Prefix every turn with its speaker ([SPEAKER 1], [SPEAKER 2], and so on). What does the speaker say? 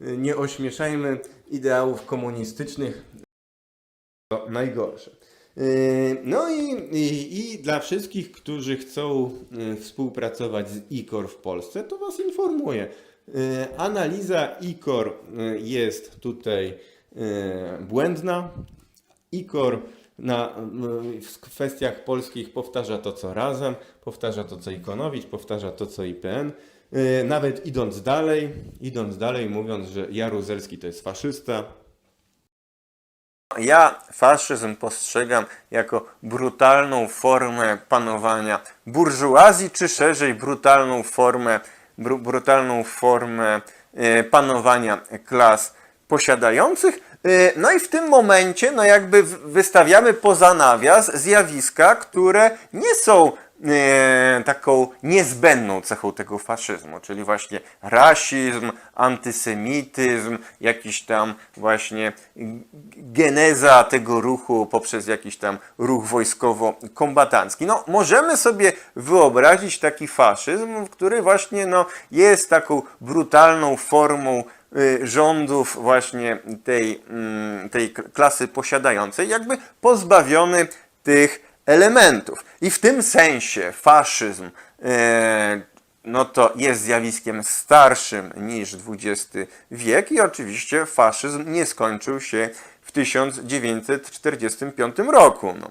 [SPEAKER 1] y, nie ośmieszajmy ideałów komunistycznych. Najgorsze. Y, No i, i, i dla wszystkich, którzy chcą y, współpracować z ICOR w Polsce, to Was informuję. Analiza ICOR y, jest tutaj błędna. ICOR na, y, w kwestiach polskich powtarza to co razem, powtarza to co Ikonowicz, powtarza to co IPN. Y, Nawet idąc dalej, idąc dalej, mówiąc, że Jaruzelski to jest faszysta, ja faszyzm postrzegam jako brutalną formę panowania burżuazji, czy szerzej brutalną formę, bru, brutalną formę e, panowania klas posiadających. E, no i w tym momencie, no jakby wystawiamy poza nawias zjawiska, które nie są e, taką niezbędną cechą tego faszyzmu, czyli właśnie rasizm, antysemityzm, jakiś tam właśnie geneza tego ruchu poprzez jakiś tam ruch wojskowo-kombatancki. No, możemy sobie wyobrazić taki faszyzm, który właśnie no, jest taką brutalną formą y, rządów właśnie tej, mm, tej klasy posiadającej, jakby pozbawiony tych elementów. I w tym sensie faszyzm e, no to jest zjawiskiem starszym niż XX wiek i oczywiście faszyzm nie skończył się w 1945 roku. No.